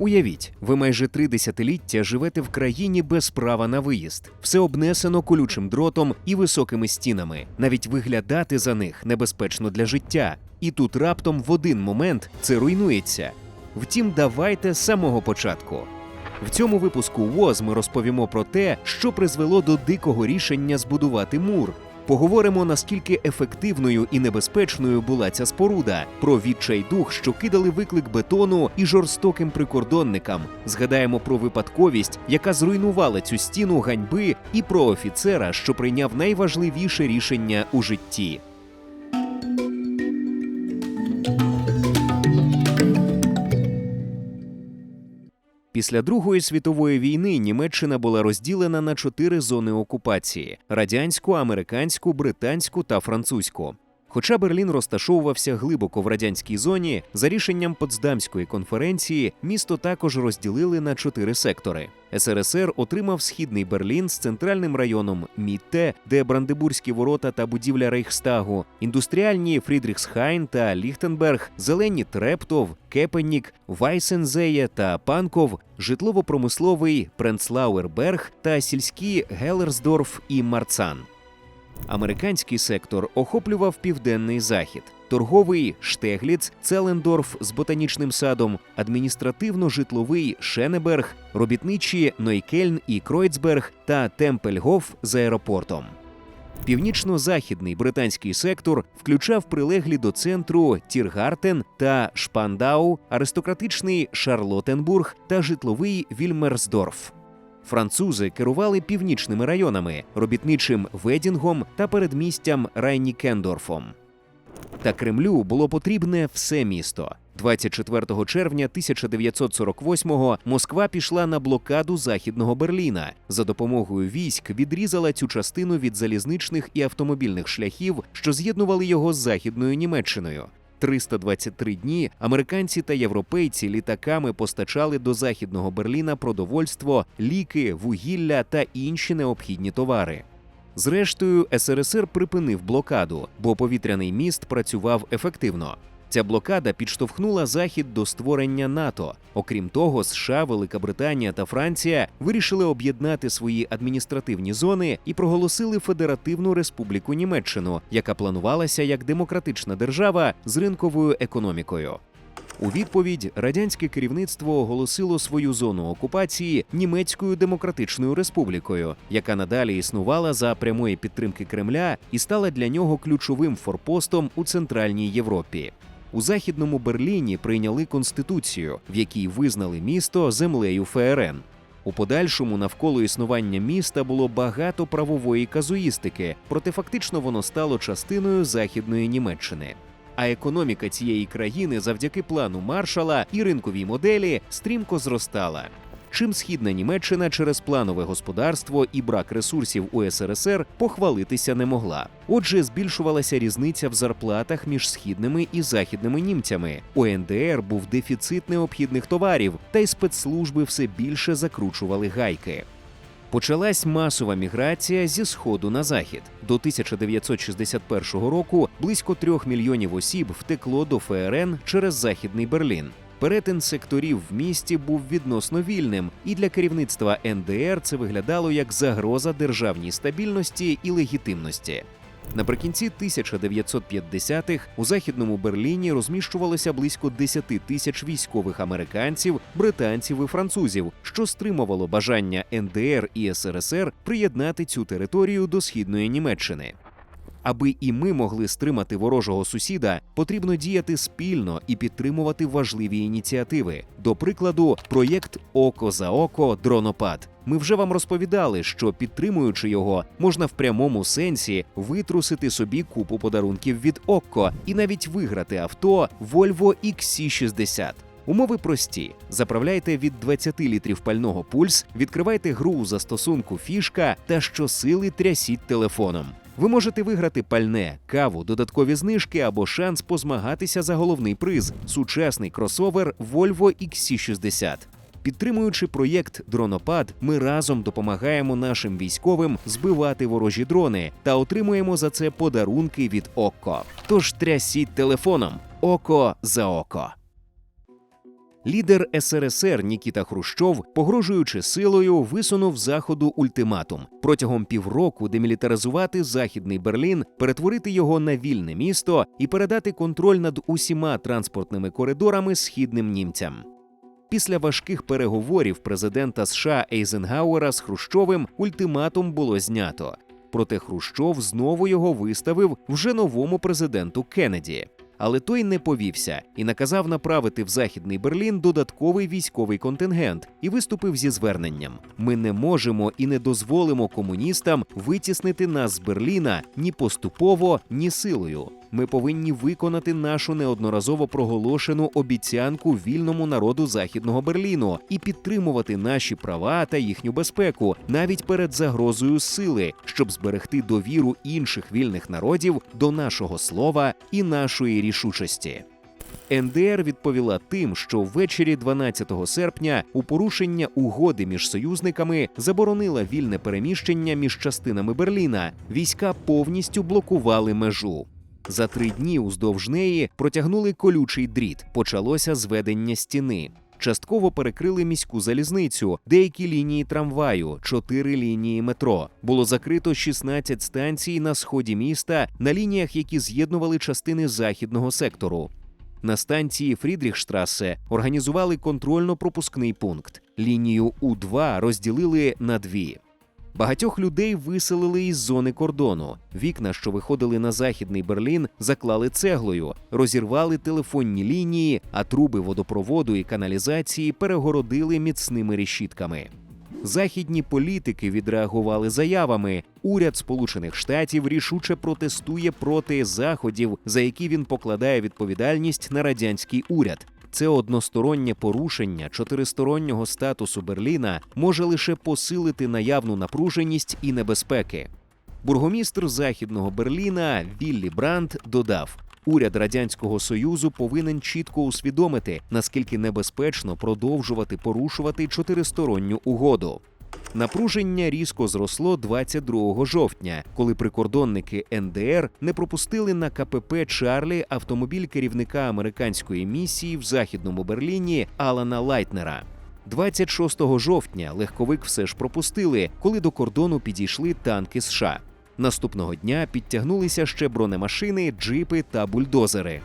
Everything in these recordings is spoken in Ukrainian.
Уявіть, ви майже три десятиліття живете в країні без права на виїзд, все обнесено колючим дротом і високими стінами. Навіть виглядати за них небезпечно для життя. І тут раптом в один момент це руйнується. Втім, давайте з самого початку. В цьому випуску ВОЗ ми розповімо про те, що призвело до дикого рішення збудувати мур. Поговоримо, наскільки ефективною і небезпечною була ця споруда, про відчайдух, що кидали виклик бетону і жорстоким прикордонникам. Згадаємо про випадковість, яка зруйнувала цю стіну ганьби, і про офіцера, що прийняв найважливіше рішення у житті. Після Другої світової війни Німеччина була розділена на чотири зони окупації: радянську, американську, британську та французьку. Хоча Берлін розташовувався глибоко в радянській зоні, за рішенням Потсдамської конференції місто також розділили на чотири сектори. СРСР отримав східний Берлін з центральним районом Мітте, де Брандебурзькі ворота та будівля Рейхстагу, індустріальні Фрідріхсхайн та Ліхтенберг, зелені Трептов, Кепеннік, Вайсензеє та Панков, житлово-промисловий Пренцлауерберг та сільські Гелерсдорф і Марцан. Американський сектор охоплював південний захід. Торговий Штегліц, Целендорф з ботанічним садом, адміністративно-житловий Шенеберг, робітничі Нойкельн і Кройцберг та Темпельгоф з аеропортом. Північно-західний британський сектор включав прилеглі до центру Тіргартен та Шпандау, аристократичний Шарлотенбург та житловий Вільмерсдорф. Французи керували північними районами, робітничим Ведінгом та передмістям Райнікендорфом. Та Кремлю було потрібне все місто. 24 червня 1948-го Москва пішла на блокаду західного Берліна. За допомогою військ відрізала цю частину від залізничних і автомобільних шляхів, що з'єднували його з західною Німеччиною. 323 дні американці та європейці літаками постачали до західного Берліна продовольство, ліки, вугілля та інші необхідні товари. Зрештою, СРСР припинив блокаду, бо повітряний міст працював ефективно. Ця блокада підштовхнула Захід до створення НАТО. Окрім того, США, Велика Британія та Франція вирішили об'єднати свої адміністративні зони і проголосили Федеративну Республіку Німеччину, яка планувалася як демократична держава з ринковою економікою. У відповідь радянське керівництво оголосило свою зону окупації німецькою демократичною республікою, яка надалі існувала за прямої підтримки Кремля і стала для нього ключовим форпостом у центральній Європі. У західному Берліні прийняли конституцію, в якій визнали місто землею ФРН. У подальшому навколо існування міста було багато правової казуїстики, проте фактично воно стало частиною західної Німеччини. А економіка цієї країни завдяки плану маршала і ринковій моделі стрімко зростала. Чим східна Німеччина через планове господарство і брак ресурсів у СРСР похвалитися не могла. Отже, збільшувалася різниця в зарплатах між східними і західними німцями. У НДР був дефіцит необхідних товарів, та й спецслужби все більше закручували гайки. Почалась масова міграція зі сходу на захід. До 1961 року близько трьох мільйонів осіб втекло до ФРН через західний Берлін. Перетин секторів в місті був відносно вільним, і для керівництва НДР це виглядало як загроза державній стабільності і легітимності. Наприкінці 1950-х у західному Берліні розміщувалося близько 10 тисяч військових американців, британців і французів, що стримувало бажання НДР і СРСР приєднати цю територію до східної Німеччини. Аби і ми могли стримати ворожого сусіда, потрібно діяти спільно і підтримувати важливі ініціативи. До прикладу, проєкт Око за око дронопад. Ми вже вам розповідали, що підтримуючи його, можна в прямому сенсі витрусити собі купу подарунків від Окко і навіть виграти авто Volvo XC60. Умови прості: заправляйте від 20 літрів пального пульс, відкривайте гру у застосунку фішка та щосили трясіть телефоном. Ви можете виграти пальне, каву, додаткові знижки або шанс позмагатися за головний приз сучасний кросовер Volvo XC60. Підтримуючи проєкт Дронопад, ми разом допомагаємо нашим військовим збивати ворожі дрони та отримуємо за це подарунки від Окко. Тож трясіть телефоном око за око. Лідер СРСР Нікіта Хрущов, погрожуючи силою, висунув заходу ультиматум протягом півроку демілітаризувати західний Берлін, перетворити його на вільне місто і передати контроль над усіма транспортними коридорами східним німцям. Після важких переговорів президента США Ейзенгауера з Хрущовим ультиматум було знято. Проте Хрущов знову його виставив вже новому президенту Кеннеді. Але той не повівся і наказав направити в західний Берлін додатковий військовий контингент і виступив зі зверненням: ми не можемо і не дозволимо комуністам витіснити нас з Берліна ні поступово, ні силою. Ми повинні виконати нашу неодноразово проголошену обіцянку вільному народу західного Берліну і підтримувати наші права та їхню безпеку навіть перед загрозою сили, щоб зберегти довіру інших вільних народів до нашого слова і нашої рішучості. НДР відповіла тим, що ввечері 12 серпня у порушення угоди між союзниками заборонила вільне переміщення між частинами Берліна. Війська повністю блокували межу. За три дні уздовж неї протягнули колючий дріт. Почалося зведення стіни. Частково перекрили міську залізницю, деякі лінії трамваю, чотири лінії метро. Було закрито 16 станцій на сході міста на лініях, які з'єднували частини західного сектору. На станції Фрідріхштрасе організували контрольно-пропускний пункт. Лінію У-2 розділили на дві. Багатьох людей виселили із зони кордону. Вікна, що виходили на західний Берлін, заклали цеглою, розірвали телефонні лінії, а труби водопроводу і каналізації перегородили міцними решітками. Західні політики відреагували заявами. Уряд Сполучених Штатів рішуче протестує проти заходів, за які він покладає відповідальність на радянський уряд. Це одностороннє порушення чотиристороннього статусу Берліна може лише посилити наявну напруженість і небезпеки. Бургомістр західного Берліна Віллі Бранд додав: уряд радянського союзу повинен чітко усвідомити, наскільки небезпечно продовжувати порушувати чотиристоронню угоду. Напруження різко зросло 22 жовтня, коли прикордонники НДР не пропустили на КПП Чарлі автомобіль керівника американської місії в західному Берліні Алана Лайтнера. 26 жовтня легковик все ж пропустили, коли до кордону підійшли танки США. Наступного дня підтягнулися ще бронемашини, джипи та бульдозери.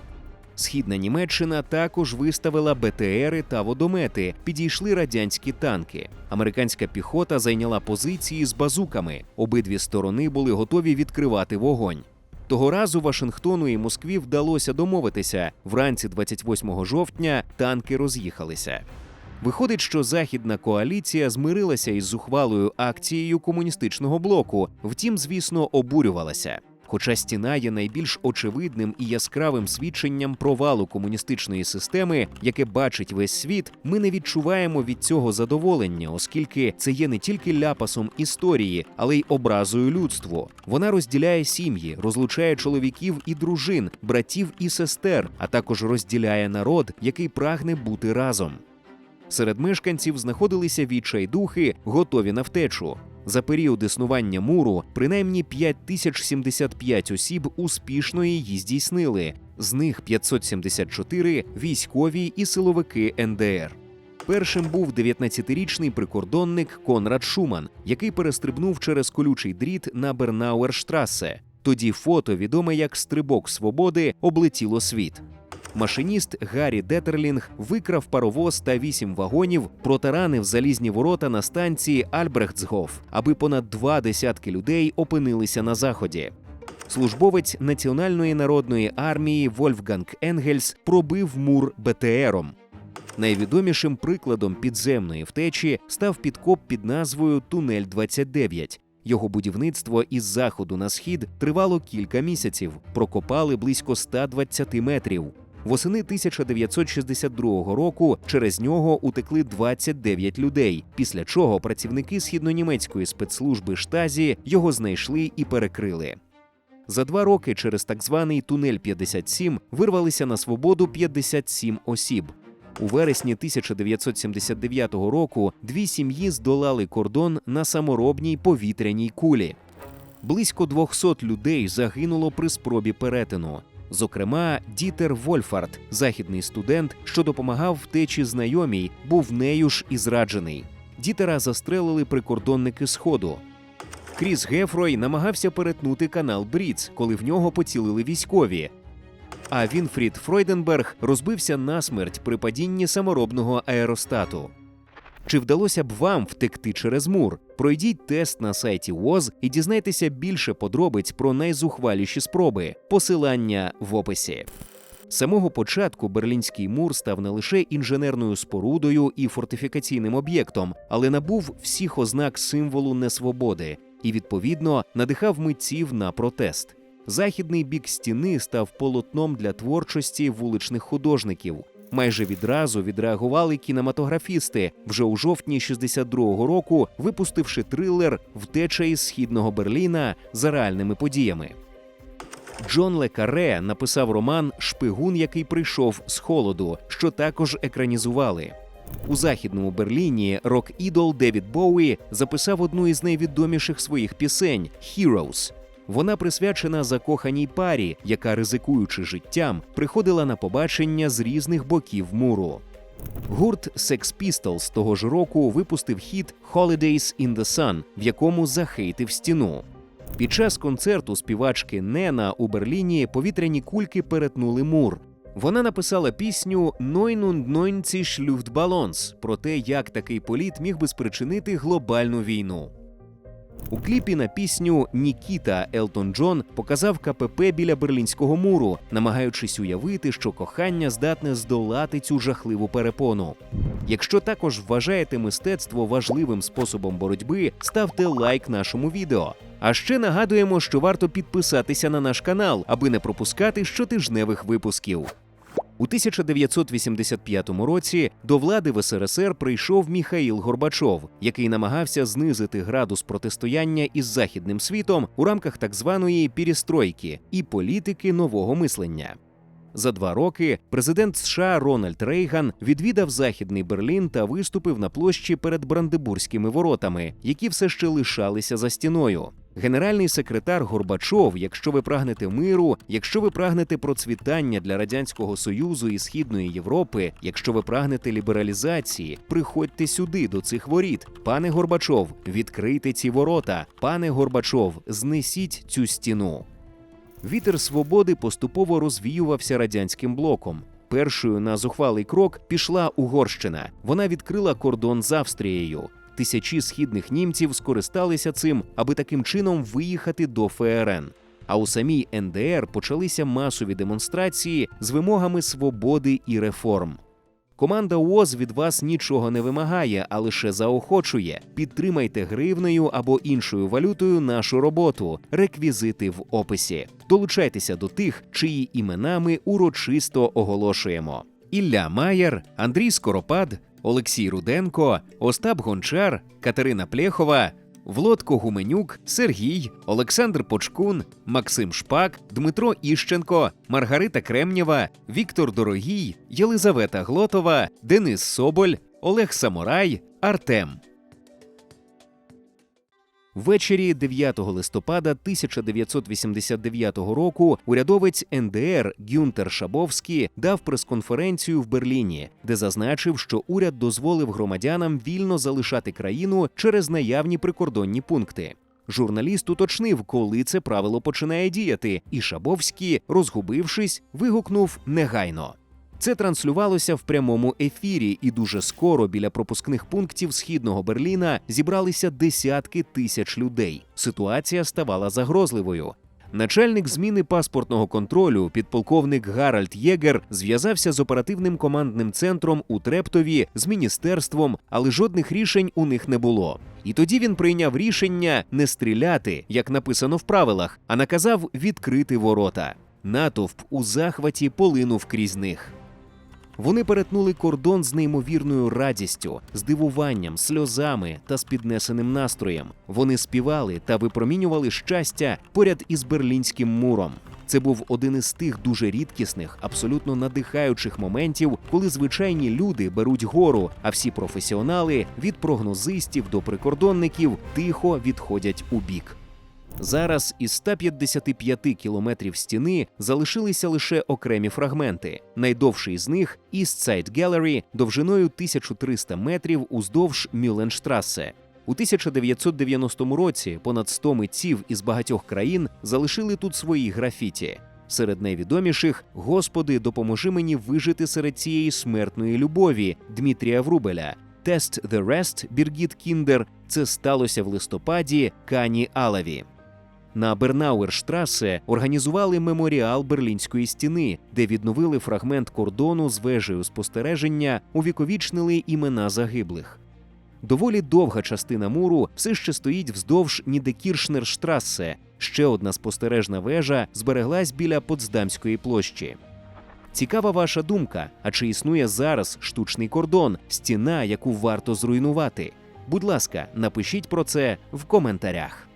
Східна Німеччина також виставила БТРи та водомети. Підійшли радянські танки. Американська піхота зайняла позиції з базуками. Обидві сторони були готові відкривати вогонь. Того разу Вашингтону і Москві вдалося домовитися. Вранці 28 жовтня танки роз'їхалися. Виходить, що західна коаліція змирилася із зухвалою акцією комуністичного блоку, втім, звісно, обурювалася. Хоча стіна є найбільш очевидним і яскравим свідченням провалу комуністичної системи, яке бачить весь світ, ми не відчуваємо від цього задоволення, оскільки це є не тільки ляпасом історії, але й образою людству. Вона розділяє сім'ї, розлучає чоловіків і дружин, братів і сестер, а також розділяє народ, який прагне бути разом. Серед мешканців знаходилися відчайдухи, готові на втечу. За період існування муру принаймні 5075 осіб успішно її здійснили, з них 574 – військові і силовики НДР. Першим був 19-річний прикордонник Конрад Шуман, який перестрибнув через колючий дріт на Бернауерштрасе. Тоді фото, відоме як Стрибок свободи, облетіло світ. Машиніст Гаррі Детерлінг викрав паровоз та вісім вагонів, протаранив залізні ворота на станції Альбрехтсгоф, аби понад два десятки людей опинилися на заході. Службовець Національної народної армії Вольфганг Енгельс пробив мур БТРом. Найвідомішим прикладом підземної втечі став підкоп під назвою Тунель 29 Його будівництво із заходу на схід тривало кілька місяців, прокопали близько 120 метрів. Восени 1962 року через нього утекли 29 людей. Після чого працівники східнонімецької спецслужби штазі його знайшли і перекрили. За два роки через так званий тунель 57 вирвалися на свободу 57 осіб. У вересні 1979 року дві сім'ї здолали кордон на саморобній повітряній кулі. Близько 200 людей загинуло при спробі перетину. Зокрема, Дітер Вольфард, західний студент, що допомагав втечі знайомій, був нею ж і зраджений. Дітера застрелили прикордонники Сходу. Кріс Гефрой намагався перетнути канал Бріц, коли в нього поцілили військові. А Вінфрід Фройденберг розбився насмерть при падінні саморобного аеростату. Чи вдалося б вам втекти через мур? Пройдіть тест на сайті ВОЗ і дізнайтеся більше подробиць про найзухваліші спроби. Посилання в описі. З самого початку Берлінський мур став не лише інженерною спорудою і фортифікаційним об'єктом, але набув всіх ознак символу несвободи і, відповідно, надихав митців на протест. Західний бік стіни став полотном для творчості вуличних художників. Майже відразу відреагували кінематографісти вже у жовтні 62-го року, випустивши трилер Втеча із східного Берліна за реальними подіями. Джон Ле Каре написав роман Шпигун, який прийшов з холоду, що також екранізували. У західному Берліні рок-ідол Девід Боуі записав одну із найвідоміших своїх пісень «Heroes». Вона присвячена закоханій парі, яка, ризикуючи життям, приходила на побачення з різних боків муру. Гурт Sex Pistols того ж року випустив хіт «Holidays in the Sun», в якому захейтив стіну. Під час концерту співачки Нена у Берліні повітряні кульки перетнули мур. Вона написала пісню «990 Luftballons» про те, як такий політ міг би спричинити глобальну війну. У кліпі на пісню Нікіта Елтон Джон показав КПП біля берлінського муру, намагаючись уявити, що кохання здатне здолати цю жахливу перепону. Якщо також вважаєте мистецтво важливим способом боротьби, ставте лайк нашому відео. А ще нагадуємо, що варто підписатися на наш канал, аби не пропускати щотижневих випусків. У 1985 році до влади в СРСР прийшов Міхаїл Горбачов, який намагався знизити градус протистояння із західним світом у рамках так званої «перестройки» і політики нового мислення. За два роки президент США Рональд Рейган відвідав західний Берлін та виступив на площі перед Брандебурзькими воротами, які все ще лишалися за стіною. Генеральний секретар Горбачов, якщо ви прагнете миру, якщо ви прагнете процвітання для радянського союзу і східної Європи, якщо ви прагнете лібералізації, приходьте сюди до цих воріт. Пане Горбачов, відкрийте ці ворота. Пане Горбачов, знесіть цю стіну. Вітер свободи поступово розвіювався радянським блоком. Першою на зухвалий крок пішла Угорщина. Вона відкрила кордон з Австрією. Тисячі східних німців скористалися цим, аби таким чином виїхати до ФРН. А у самій НДР почалися масові демонстрації з вимогами свободи і реформ. Команда УОЗ від вас нічого не вимагає, а лише заохочує. Підтримайте гривнею або іншою валютою нашу роботу. Реквізити в описі. Долучайтеся до тих, чиї імена ми урочисто оголошуємо: Ілля Маєр, Андрій Скоропад, Олексій Руденко, Остап Гончар, Катерина Плєхова. Влодко Гуменюк, Сергій, Олександр Почкун, Максим Шпак, Дмитро Іщенко, Маргарита Кремнєва, Віктор Дорогій, Єлизавета Глотова, Денис Соболь, Олег Самурай, Артем. Ввечері 9 листопада 1989 року урядовець НДР Гюнтер Шабовський дав прес-конференцію в Берліні, де зазначив, що уряд дозволив громадянам вільно залишати країну через наявні прикордонні пункти. Журналіст уточнив, коли це правило починає діяти, і Шабовський, розгубившись, вигукнув негайно. Це транслювалося в прямому ефірі, і дуже скоро біля пропускних пунктів східного Берліна зібралися десятки тисяч людей. Ситуація ставала загрозливою. Начальник зміни паспортного контролю, підполковник Гаральд Єгер, зв'язався з оперативним командним центром у Трептові з міністерством, але жодних рішень у них не було. І тоді він прийняв рішення не стріляти, як написано в правилах, а наказав відкрити ворота. Натовп у захваті полинув крізь них. Вони перетнули кордон з неймовірною радістю, здивуванням, сльозами та з піднесеним настроєм. Вони співали та випромінювали щастя поряд із берлінським муром. Це був один із тих дуже рідкісних, абсолютно надихаючих моментів, коли звичайні люди беруть гору, а всі професіонали від прогнозистів до прикордонників тихо відходять у бік. Зараз із 155 кілометрів стіни залишилися лише окремі фрагменти. Найдовший з них East Side Gallery довжиною 1300 метрів уздовж Мюлленштрасе. У 1990 році понад 100 митців із багатьох країн залишили тут свої графіті. Серед найвідоміших Господи, допоможи мені вижити серед цієї смертної любові Дмитрія Врубеля. Тест the Rest Біргіт Кіндер. Це сталося в листопаді Кані Алаві. На Бернауерштрасе організували меморіал Берлінської стіни, де відновили фрагмент кордону з вежею спостереження, увіковічнили імена загиблих. Доволі довга частина муру все ще стоїть вздовж Нідекіршнерштрасе. Ще одна спостережна вежа збереглась біля Потсдамської площі. Цікава ваша думка. А чи існує зараз штучний кордон, стіна, яку варто зруйнувати? Будь ласка, напишіть про це в коментарях.